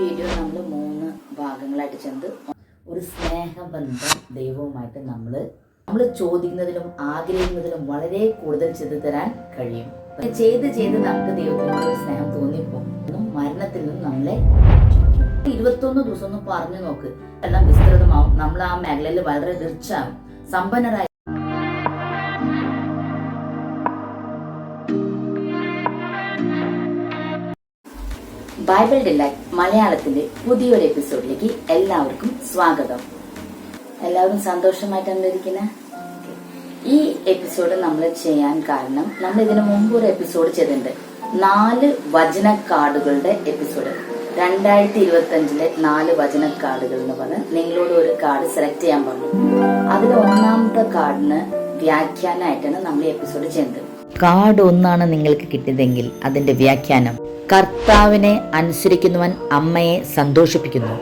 Video നമ്മൾ മൂന്ന് ഭാഗങ്ങളായിട്ട് ചെന്ന് ഒരു സ്നേഹബന്ധം ദൈവവുമായിട്ട് നമ്മൾ നമ്മൾ ചോദിക്കുന്നതിലും ആഗ്രഹിക്കുന്നതിലും വളരെ കൂടുതൽ ചെയ്തു തരാൻ കഴിയും. ചെയ്ത് ചെയ്ത് നമുക്ക് ദൈവത്തിനോട് ഒരു സ്നേഹം തോന്നിപ്പോ മരണത്തിൽ നിന്നും നമ്മളെ. ഇരുപത്തൊന്ന് ദിവസം ഒന്ന് പറഞ്ഞു നോക്ക്. എല്ലാം വിസ്തൃതമാവും. നമ്മൾ ആ മേഖലയിൽ വളരെ റിച്ചാവും സമ്പന്നരായി ബൈബിൾ ഡിലൈറ്റ് മലയാളത്തിന്റെ പുതിയൊരു എപ്പിസോഡിലേക്ക് എല്ലാവർക്കും സ്വാഗതം. എല്ലാവരും സന്തോഷമായിട്ടാണ് ഇരിക്കുന്നത് ഈ എപ്പിസോഡ് നമ്മൾ ചെയ്യാൻ കാരണം നമ്മൾ ഇതിനു മുമ്പ് ഒരു എപ്പിസോഡ് ചെയ്തിട്ടുണ്ട്. നാല് വചന കാർഡുകളുടെ എപ്പിസോഡ്. രണ്ടായിരത്തി ഇരുപത്തി അഞ്ചിലെ നാല് വചന കാർഡുകൾ എന്ന് പറഞ്ഞ് നിങ്ങളോട് ഒരു കാർഡ് സെലക്ട് ചെയ്യാൻ പറഞ്ഞു. അതിൽ ഒന്നാമത്തെ കാർഡിന് വ്യാഖ്യാനമായിട്ടാണ് നമ്മൾ എപ്പിസോഡ് ചെയ്യുന്നത് കാർഡ് ഒന്നാണ് നിങ്ങൾക്ക് കിട്ടിയതെങ്കിൽ അതിന്റെ വ്യാഖ്യാനം. കർത്താവിനെ അനുസരിക്കുന്നവൻ അമ്മയെ സന്തോഷിപ്പിക്കുന്നു.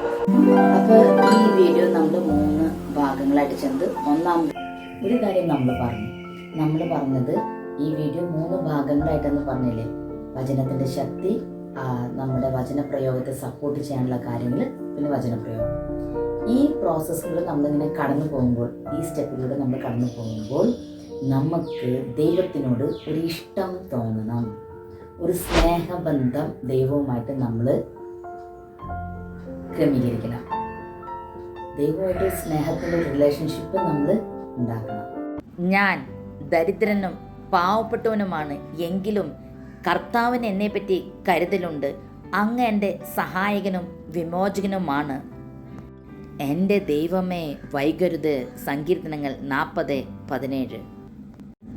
അപ്പൊ ഈ വീഡിയോ നമ്മൾ മൂന്ന് ഭാഗങ്ങളായിട്ട് ചെന്ന് ഒന്നാം ഒരു കാര്യം നമ്മൾ പറഞ്ഞു. നമ്മൾ പറഞ്ഞത് ഈ വീഡിയോ മൂന്ന് ഭാഗങ്ങളായിട്ടെന്ന് പറഞ്ഞില്ലേ? വചനത്തിന്റെ ശക്തി നമ്മുടെ വചനപ്രയോഗത്തെ സപ്പോർട്ട് ചെയ്യാനുള്ള കാര്യങ്ങൾ പിന്നെ വചനപ്രയോഗം. ഈ പ്രോസസ്സുകൾ നമ്മളിങ്ങനെ കടന്നു പോകുമ്പോൾ ഈ സ്റ്റെപ്പിലൂടെ നമ്മൾ കടന്നു പോകുമ്പോൾ നമുക്ക് ദൈവത്തിനോട് ഒരു ഇഷ്ടം തോന്നണം. ഒരു സ്നേഹബന്ധം ദൈവവുമായിട്ട് നമ്മൾ ക്രമീകരിക്കണം. ദൈവമായിട്ട് സ്നേഹത്തിന്റെ റിലേഷൻഷിപ്പ് നമ്മൾ ഉണ്ടാക്കണം. ഞാൻ ദരിദ്രനും പാവപ്പെട്ടവനുമാണ്. എങ്കിലും കർത്താവിന് എന്നെപ്പറ്റി കരുതലുണ്ട്. അങ്ങ് എന്റെ സഹായകനും വിമോചകനുമാണ്. എന്റെ ദൈവമേ വൈകരുത്. സങ്കീർത്തനങ്ങൾ നാൽപ്പത് പതിനേഴ്.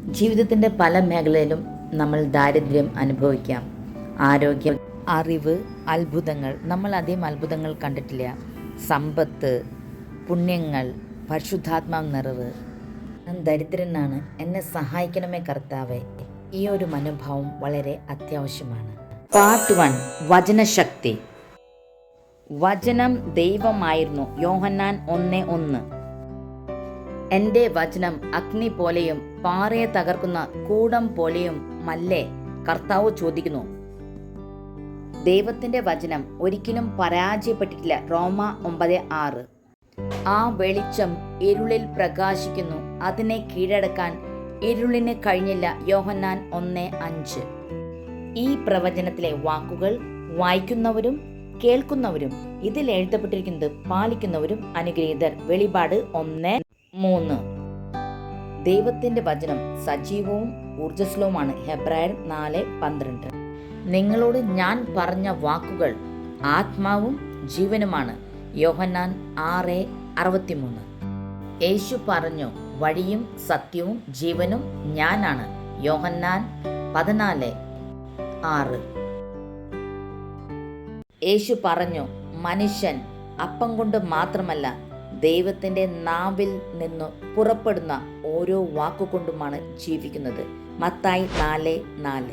ജീവിതത്തിന്റെ പല മേഖലയിലും നമ്മൾ ദാരിദ്ര്യം അനുഭവിക്കാം. ആരോഗ്യം അറിവ് അത്ഭുതങ്ങൾ. നമ്മൾ അധികം അത്ഭുതങ്ങൾ കണ്ടിട്ടില്ല. സമ്പത്ത് പുണ്യങ്ങൾ പരിശുദ്ധാത്മാവ് നിറവ്. ഞാൻ ദരിദ്രനാണ്. എന്നെ സഹായിക്കണമേ കർത്താവെ. ഈ ഒരു മനോഭാവം വളരെ അത്യാവശ്യമാണ്. പാർട്ട് വൺ വചനശക്തി. വചനം ദൈവമായിരുന്നു. യോഹന്നാൻ ഒന്ന് ഒന്ന്. എന്റെ വചനം അഗ്നി പോലെയും പാറയെ തകർക്കുന്ന കൂടം പോലെയും മല്ലേ? കർത്താവ് ചോദിക്കുന്നു. ദൈവത്തിന്റെ വചനം ഒരിക്കലും പരാജയപ്പെട്ടിട്ടില്ല. റോമ ഒമ്പത് ആറ്. ആ വെളിച്ചം ഇരുളിൽ പ്രകാശിക്കുന്നു. അതിനെ കീഴടക്കാൻ ഇരുളിന് കഴിഞ്ഞില്ല. യോഹന്നാൻ ഒന്ന് അഞ്ച്. ഈ പ്രവചനത്തിലെ വാക്കുകൾ വായിക്കുന്നവരും കേൾക്കുന്നവരും ഇതിൽ എഴുതപ്പെട്ടിരിക്കുന്നത് പാലിക്കുന്നവരും അനുഗ്രഹീതർ. വെളിപാട് ഒന്ന് മൂന്ന്. ദൈവത്തിന്റെ വചനം സജീവവും ഊർജസ്വലവുമാണ് ഹെബ്രായർ നാല് പന്ത്രണ്ട്. നിങ്ങളോട് ഞാൻ പറഞ്ഞ വാക്കുകൾ ആത്മാവും ജീവനുമാണ്. യോഹന്നാൻ ആറ് അറുപത്തിമൂന്ന്. യേശു പറഞ്ഞു വഴിയും സത്യവും ജീവനും ഞാനാണ്. യോഹന്നാൻ പതിനാല് ആറ്. യേശു പറഞ്ഞു മനുഷ്യൻ അപ്പം കൊണ്ട് മാത്രമല്ല ദൈവത്തിന്റെ നാവിൽ നിന്ന് പുറപ്പെടുന്ന ഓരോ വാക്കുകൊണ്ടുമാണ് ജീവിക്കുന്നത്. മത്തായി നാല് നാല്.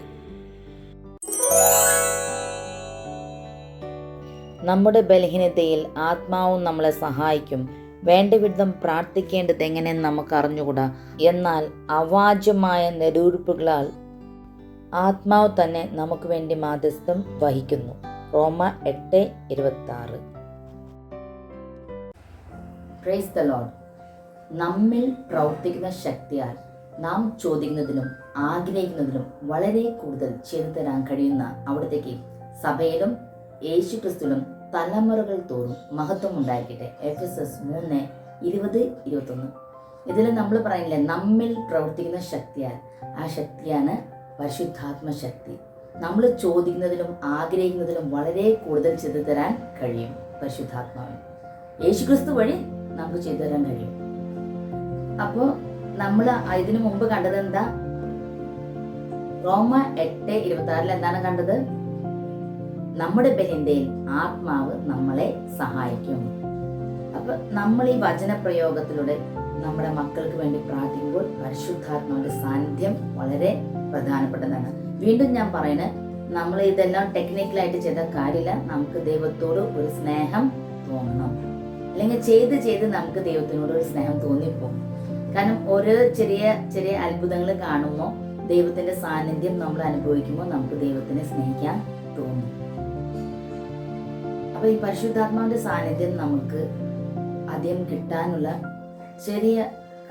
നമ്മുടെ ബലഹീനതയിൽ ആത്മാവും നമ്മളെ സഹായിക്കും. വേണ്ടവിധം പ്രാർത്ഥിക്കേണ്ടത് എങ്ങനെയെന്ന് നമുക്ക് അറിഞ്ഞുകൂടാ? എന്നാൽ അവാജ്യമായ നെരൂർപ്പുകളാൽ ആത്മാവ് തന്നെ നമുക്ക് വേണ്ടി മാധ്യസ്ഥം വഹിക്കുന്നു. റോമ എട്ട് ഇരുപത്തി പ്രൈസ് ദ ലോഡ് നമ്മിൽ പ്രവർത്തിക്കുന്ന ശക്തിയാൽ നാം ചോദിക്കുന്നതിനും ആഗ്രഹിക്കുന്നതിനും വളരെ കൂടുതൽ ചെയ്തു തരാൻ കഴിയുന്ന അവിടത്തേക്ക് സഭയിലും യേശു ക്രിസ്തുലും തലമുറകൾ തോറും മഹത്വം ഉണ്ടായിരിക്കട്ടെ. എഫ് എസ് എസ് മൂന്ന് ഇരുപത് ഇരുപത്തൊന്ന്. ഇതിൽ നമ്മൾ പറയുന്നില്ലേ നമ്മിൽ പ്രവർത്തിക്കുന്ന ശക്തിയാൽ ആ ശക്തിയാണ് പരിശുദ്ധാത്മ ശക്തി നമ്മൾ ചോദിക്കുന്നതിലും ആഗ്രഹിക്കുന്നതിലും വളരെ കൂടുതൽ ചെയ്തു തരാൻ കഴിയും പരിശുദ്ധാത്മാവിന്. യേശുക്രിസ്തു വഴി നമുക്ക് ചെയ്തു തരാൻ കഴിയും. അപ്പോൾ നമ്മൾ ഇതിനു മുമ്പ് കണ്ടത് എന്താ? റോമ എട്ട് ഇരുപത്തി ആറിൽ എന്താണ് കണ്ടത്? നമ്മുടെ ബലിന്തയിൽ ആത്മാവ് നമ്മളെ സഹായിക്കും അപ്പൊ നമ്മൾ ഈ വചനപ്രയോഗത്തിലൂടെ നമ്മുടെ മക്കൾക്ക് വേണ്ടി പ്രാർത്ഥിക്കുമ്പോൾ പരിശുദ്ധാത്മാവിന്റെ സാന്നിധ്യം വളരെ പ്രധാനപ്പെട്ടതാണ്. വീണ്ടും ഞാൻ പറയുന്നത് നമ്മൾ ഇതെല്ലാം ടെക്നിക്കലായിട്ട് ചെയ്ത കാര്യമില്ല. നമുക്ക് ദൈവത്തോട് ഒരു സ്നേഹം തോന്നണം. അല്ലെങ്കിൽ ചെയ്ത് ചെയ്ത് നമുക്ക് ദൈവത്തിനോട് ഒരു സ്നേഹം തോന്നിപ്പോ കാരണം ഓരോ ചെറിയ ചെറിയ അത്ഭുതങ്ങൾ കാണുമ്പോൾ ദൈവത്തിന്റെ സാന്നിധ്യം നമ്മൾ അനുഭവിക്കുമ്പോൾ നമുക്ക് ദൈവത്തിനെ സ്നേഹിക്കാൻ തോന്നും. അപ്പൊ ഈ പരിശുദ്ധാത്മാവിന്റെ സാന്നിധ്യം നമുക്ക് ആദ്യം കിട്ടാനുള്ള ചെറിയ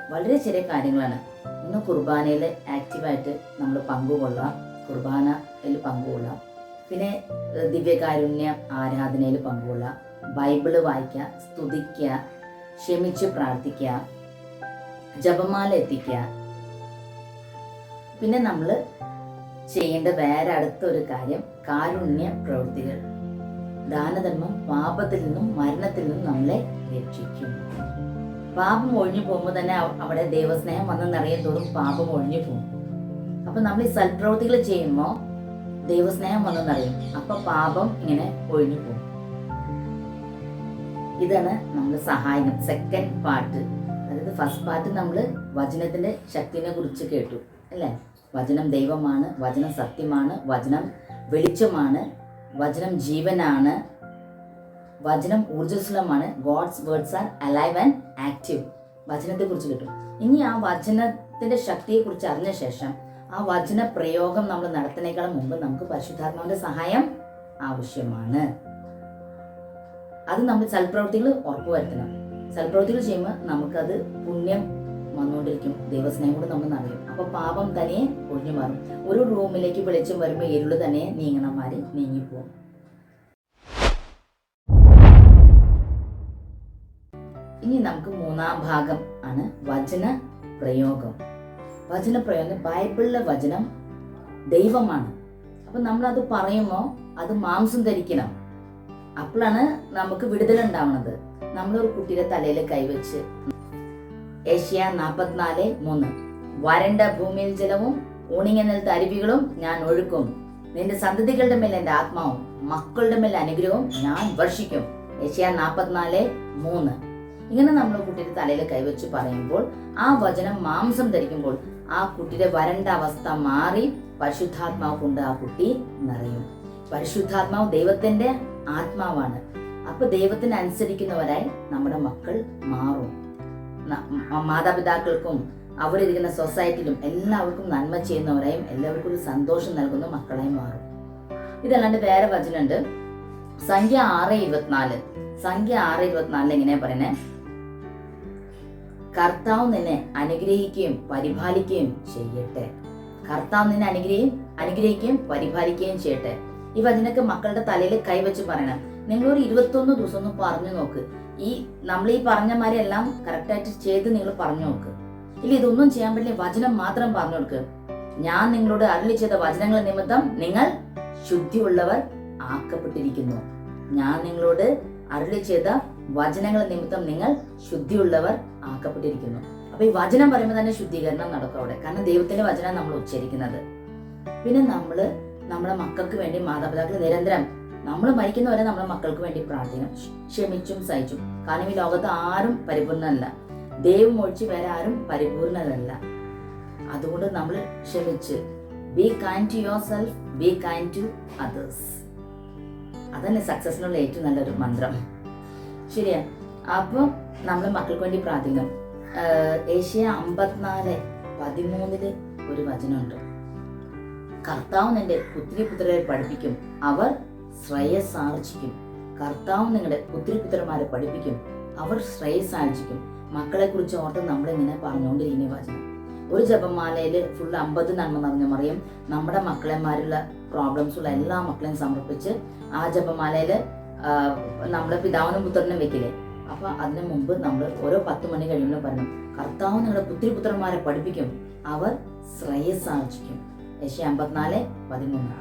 വളരെ ചെറിയ കാര്യങ്ങളാണ്. ഒന്ന് കുർബാനയിൽ ആക്റ്റീവായിട്ട് നമ്മൾ പങ്കുകൊള്ളാം. കുർബാനയിൽ പങ്കുകൊള്ളാം. പിന്നെ ദിവ്യകാരുണ്യ ആരാധനയിൽ പങ്കുകൊള്ളാം. ബൈബിൾ വായിക്കുക സ്തുതിക്കുക ക്ഷമിച്ച് പ്രാർത്ഥിക്കുക ജപമാല എത്തിക്കുക പിന്നെ നമ്മൾ ചെയ്യേണ്ട വേറെ അടുത്തൊരു കാര്യം കാരുണ്യ പ്രവൃത്തികൾ. ദാനധർമ്മം പാപത്തിൽ നിന്നും മരണത്തിൽ നിന്നും നമ്മളെ രക്ഷിക്കും. പാപം ഒഴിഞ്ഞു പോകുമ്പോൾ തന്നെ അവ- അവിടെ ദൈവസ്നേഹം വന്നെന്നറിയാൻ തോറും പാപം ഒഴിഞ്ഞു പോകും. അപ്പൊ നമ്മൾ ഈ സൽപ്രവൃത്തികൾ ചെയ്യുമ്പോൾ ദൈവസ്നേഹം വന്നെന്നറിയും. അപ്പൊ പാപം ഇങ്ങനെ ഒഴിഞ്ഞു പോകും. ഇതാണ് നമ്മൾ സഹായം സെക്കൻഡ് പാർട്ട് അതായത് ഫസ്റ്റ് പാർട്ട് നമ്മൾ വചനത്തിന്റെ ശക്തിനെ കുറിച്ച് കേട്ടു അല്ലേ? വചനം ദൈവമാണ് വചനം സത്യമാണ് വചനം വെളിച്ചമാണ് വചനം ജീവനാണ് വചനം ഊർജസ്വലമാണ് God's words are alive and active വചനത്തെ കുറിച്ച് കിട്ടും. ഇനി ആ വചനത്തിന്റെ ശക്തിയെ കുറിച്ച് അറിഞ്ഞ ശേഷം ആ വചന പ്രയോഗം നമ്മൾ നടത്തുന്നേക്കാളും മുമ്പ് നമുക്ക് പരിശുദ്ധാത്മാവിന്റെ സഹായം ആവശ്യമാണ്. അത് നമ്മൾ സൽപ്രവൃത്തികൾ ഉറപ്പുവരുത്തണം സൽപ്രവൃത്തികൾ ചെയ്യുമ്പോൾ നമുക്കത് പുണ്യം വന്നുകൊണ്ടിരിക്കും. ദൈവസ്നേഹം കൂടെ നമ്മൾ നിറയും. അപ്പൊ പാപം തന്നെ ഒഴിഞ്ഞു മാറും. ഒരു റൂമിലേക്ക് വെളിച്ചം വരുമ്പോൾ ഇരുൾ തന്നെ നീങ്ങണമാര് നീങ്ങിപ്പോകും. ഇനി നമുക്ക് മൂന്നാം ഭാഗം ആണ് വചന പ്രയോഗം. വചന പ്രയോഗം ബൈബിളിലെ വചനം ദൈവമാണ്. അപ്പൊ അത് പറയുമ്പോൾ അത് മാംസം ധരിക്കണം. അപ്പോഴാണ് നമുക്ക് വിടുതൽ ഉണ്ടാവുന്നത്. നമ്മളൊരു കുട്ടിയുടെ തലയിൽ കൈവച്ച് ഏഷ്യ നാപ്പത്തിനാല് മൂന്ന്. വരണ്ട ഭൂമിയിൽ ജലവും ഊണിങ്ങ നിലത്ത് അരുവികളും ഞാൻ ഒഴുക്കും. നിന്റെ സന്തതികളുടെ മേൽ എന്റെ ആത്മാവും മക്കളുടെ മേൽ അനുഗ്രഹവും ഞാൻ വർഷിക്കും. ഏഷ്യ നാപ്പത്തിനാല് മൂന്ന്. ഇങ്ങനെ നമ്മൾ കുട്ടിയുടെ തലയിൽ കൈവച്ച് പറയുമ്പോൾ ആ വചനം മാംസം ധരിക്കുമ്പോൾ ആ കുട്ടിയുടെ വരണ്ട അവസ്ഥ മാറി പരിശുദ്ധാത്മാവ് കൊണ്ട് ആ കുട്ടി നിറയും. പരിശുദ്ധാത്മാവ് ദൈവത്തിന്റെ ആത്മാവാണ്. അപ്പൊ ദൈവത്തിന് അനുസരിക്കുന്നവരായി നമ്മുടെ മക്കൾ മാറും. മാതാപിതാക്കൾക്കും അവരിരിക്കുന്ന സൊസൈറ്റിയിലും എല്ലാവർക്കും നന്മ ചെയ്യുന്നവരായും എല്ലാവർക്കും ഒരു സന്തോഷം നൽകുന്ന മക്കളായി മാറും. ഇതല്ലാണ്ട് വേറെ വചനുണ്ട് സംഖ്യ ആറ് ഇരുപത്തിനാല്. സംഖ്യ ആറ് ഇരുപത്തിനാലിൽ എങ്ങനെയാ പറയുന്നത് കർത്താവ് നിന്നെ അനുഗ്രഹിക്കുകയും പരിപാലിക്കുകയും ചെയ്യട്ടെ. കർത്താവ് നിന്നെ അനുഗ്രഹിക്കുകയും അനുഗ്രഹിക്കുകയും പരിപാലിക്കുകയും ചെയ്യട്ടെ. ഈ നിനക്ക് മക്കളുടെ തലയിൽ കൈവച്ച് പറയണം. നിങ്ങൾ ഒരു ഇരുപത്തൊന്ന് ദിവസം ഒന്ന് പറഞ്ഞു നോക്ക്. ഈ നമ്മൾ ഈ പറഞ്ഞ മാതിരി എല്ലാം കറക്റ്റായിട്ട് ചെയ്ത് നിങ്ങൾ പറഞ്ഞു നോക്ക്. ഇല്ല ഇതൊന്നും ചെയ്യാൻ പറ്റില്ല. വചനം മാത്രം പറഞ്ഞു കൊടുക്ക്. ഞാൻ നിങ്ങളോട് അരളി ചെയ്ത വചനങ്ങൾ നിമിത്തം നിങ്ങൾ ശുദ്ധിയുള്ളവർ ആക്കപ്പെട്ടിരിക്കുന്നു. ഞാൻ നിങ്ങളോട് അരളി ചെയ്ത വചനങ്ങൾ നിമിത്തം നിങ്ങൾ ശുദ്ധിയുള്ളവർ ആക്കപ്പെട്ടിരിക്കുന്നു. അപ്പൊ ഈ വചനം പറയുമ്പോൾ തന്നെ ശുദ്ധീകരണം നടക്കും അവിടെ. കാരണം ദൈവത്തിന്റെ വചനം നമ്മൾ ഉച്ചരിക്കുന്നത്. പിന്നെ നമ്മൾ നമ്മുടെ മക്കൾക്ക് വേണ്ടി മാതാപിതാക്കൾ നിരന്തരം നമ്മൾ മരിക്കുന്നവരെ നമ്മുടെ മക്കൾക്ക് വേണ്ടി പ്രാർത്ഥിക്കണം. ക്ഷമിച്ചും സഹിച്ചും. കാരണം ഈ ലോകത്ത് ആരും പരിപൂർണമല്ല ദൈവം ഒഴിച്ച് വേറെ ആരും പരിപൂർണരല്ല. അതുകൊണ്ട് നമ്മൾ ക്ഷമിച്ച്. Be kind to yourself be kind to others അതന്നെ സക്സസിനുള്ള ഏറ്റവും നല്ലൊരു മന്ത്രം. ശരിയാ? അപ്പൊ നമ്മൾ മക്കൾക്ക് വേണ്ടി പ്രാർത്ഥിക്കണം ഏഷ്യ അമ്പത്തിനാല് പതിമൂന്നിൽ ഒരു വചനമുണ്ട്. കർത്താവ് നിന്റെ പുത്രി പുത്രരെ പഠിപ്പിക്കും. അവർ ശ്രേയസാർജിക്കും കർത്താവ് നിങ്ങളുടെ പുത്രി പുത്രന്മാരെ പഠിപ്പിക്കും. അവർ ശ്രേയസാർജിക്കും മക്കളെ കുറിച്ച് ഓർത്ത് നമ്മളിങ്ങനെ പറഞ്ഞുകൊണ്ടിരിക്കുന്ന വാചകം ഒരു ജപമാലയിൽ ഫുൾ അമ്പത് നന്മ നിറഞ്ഞ മറിയും നമ്മുടെ മക്കളെമാരുള്ള പ്രോബ്ലംസ് ഉള്ള എല്ലാ മക്കളെയും സമർപ്പിച്ച് ആ ജപമാലയിൽ നമ്മുടെ പിതാവിനും പുത്രനും വെക്കില്ലേ? അപ്പൊ അതിനു മുമ്പ് നമ്മൾ ഓരോ പത്ത് മണി കഴിയുമ്പോൾ പറഞ്ഞു കർത്താവ് നിങ്ങളുടെ പുത്രി പുത്രന്മാരെ പഠിപ്പിക്കും. അവർ ശ്രേയസാർജിക്കും യശ അമ്പത്തിനാല് പതിമൂന്ന്.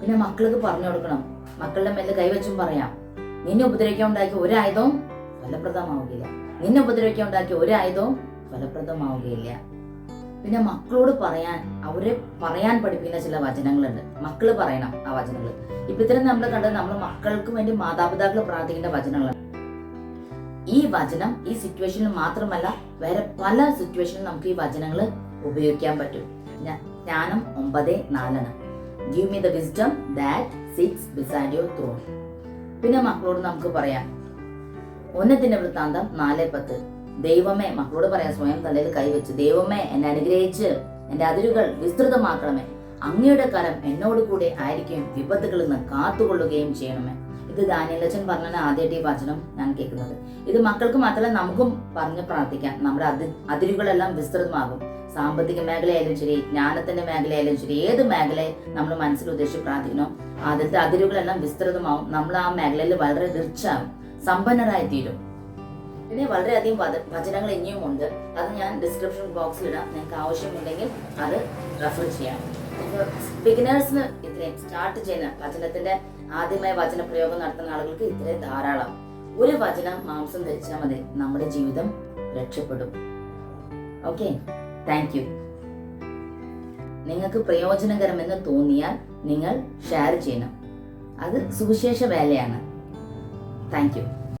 പിന്നെ മക്കൾക്ക് പറഞ്ഞു കൊടുക്കണം. മക്കളുടെ മേലെ കൈവച്ചും പറയാം. നിന്നെ ഉപദ്രവിക്കാൻ ഉണ്ടാക്കിയ ഒരു ആയുധവും ഫലപ്രദമാവുകയില്ല. നിന്നെ ഉപദ്രവിക്കാൻ ഉണ്ടാക്കിയ ഒരു ആയുധവും ഫലപ്രദമാവുകയില്ല. പിന്നെ മക്കളോട് പറയാൻ അവരെ പറയാൻ പഠിപ്പിക്കുന്ന ചില വചനങ്ങളുണ്ട്. മക്കൾ പറയണം ആ വചനങ്ങൾ ഇപ്പൊ ഇത്തരം നമ്മൾ കണ്ടത് നമ്മൾ മക്കൾക്ക് വേണ്ടി മാതാപിതാക്കൾ പ്രാർത്ഥിക്കേണ്ട വചനങ്ങളാണ്. ഈ വചനം ഈ സിറ്റുവേഷനിൽ മാത്രമല്ല വേറെ പല സിറ്റുവേഷനിലും നമുക്ക് ഈ വചനങ്ങൾ ഉപയോഗിക്കാൻ പറ്റും. ജ്ഞാനം ഒമ്പത് നാലാണ് give me the wisdom that sits beside your throne പിന്നെ മക്കളോട് നമുക്ക് പറയാം. ഒന്നത്തിന്റെ വൃത്താന്തം നാല് പത്ത്. ദൈവമേ മക്കളോട് പറയാം സ്വയം തലയിൽ കൈവച്ച് ദൈവമേ എന്നെ അനുഗ്രഹിച്ച് എന്റെ അതിരുകൾ വിസ്തൃതമാക്കണമേ. അങ്ങയുടെ കരം എന്നോട് കൂടെ ആയിരിക്കുകയും വിപത്തുകളിൽ നിന്ന് കാത്തുകൊള്ളുകയും ചെയ്യണമേ. ഇത് ദാനിയലച്ചൻ പറഞ്ഞാണ് ആദ്യമായിട്ട് ഈ വചനം ഞാൻ കേൾക്കുന്നത്. ഇത് മക്കൾക്ക് മാത്രമല്ല നമുക്കും പറഞ്ഞ് പ്രാർത്ഥിക്കാം. നമ്മുടെ അതി അതിരുകളെല്ലാം വിസ്തൃതമാകും. സാമ്പത്തിക മേഖലയായാലും ശരി ജ്ഞാനത്തിന്റെ മേഖലയായാലും ശരി ഏത് മേഖലയെ നമ്മൾ മനസ്സിൽ ഉദ്ദേശിച്ച് പ്രാർത്ഥിക്കണോ ആദ്യത്തെ അതിരുകളെല്ലാം വിസ്തൃതമാവും. നമ്മൾ ആ മേഖലയിൽ വളരെ റിച്ചാകും സമ്പന്നരായി തീരും പിന്നെ വളരെയധികം വച- വചനങ്ങൾ ഇനിയും ഉണ്ട് അത് ഞാൻ ഡിസ്ക്രിപ്ഷൻ ബോക്സിൽ ഇടാം. നിങ്ങൾക്ക് ആവശ്യമുണ്ടെങ്കിൽ അത് റെഫർ ചെയ്യാം. ബിഗിനേഴ്സിന് ഇത്രയും സ്റ്റാർട്ട് ചെയ്യുന്ന വചനത്തിന്റെ ആദ്യമായി വചന പ്രയോഗം നടത്തുന്ന ആളുകൾക്ക് ഇത്രയും ധാരാളം. ഒരു വചനം മാംസം ധരിച്ചാൽ മതി നമ്മുടെ ജീവിതം രക്ഷപ്പെടും. ഓക്കെ താങ്ക് യു നിങ്ങൾക്ക് പ്രയോജനകരമെന്ന് തോന്നിയാൽ നിങ്ങൾ ഷെയർ ചെയ്യണം. അത് സുവിശേഷ വേലയാണ്. Thank you